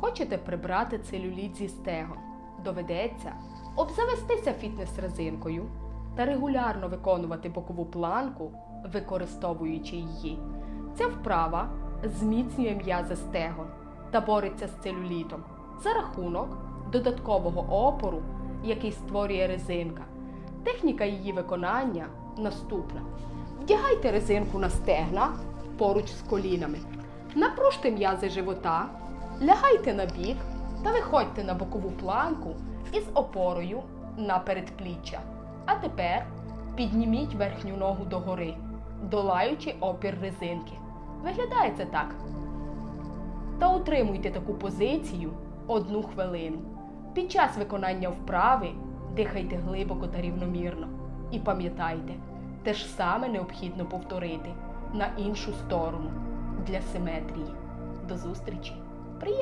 Хочете прибрати целюліт зі стегон? Доведеться обзавестися фітнес-резинкою та регулярно виконувати бокову планку, використовуючи її. Ця вправа зміцнює м'язи стегон та бореться з целюлітом за рахунок додаткового опору, який створює резинка. Техніка її виконання наступна: вдягайте резинку на стегна поруч з колінами, напружте м'язи живота, лягайте на бік та виходьте на бокову планку із опорою на передпліччя. А тепер підніміть верхню ногу догори, долаючи опір резинки. Виглядає це так. Та утримуйте таку позицію одну хвилину. Під час виконання вправи дихайте глибоко та рівномірно. І пам'ятайте, те ж саме необхідно повторити на іншу сторону для симетрії. До зустрічі!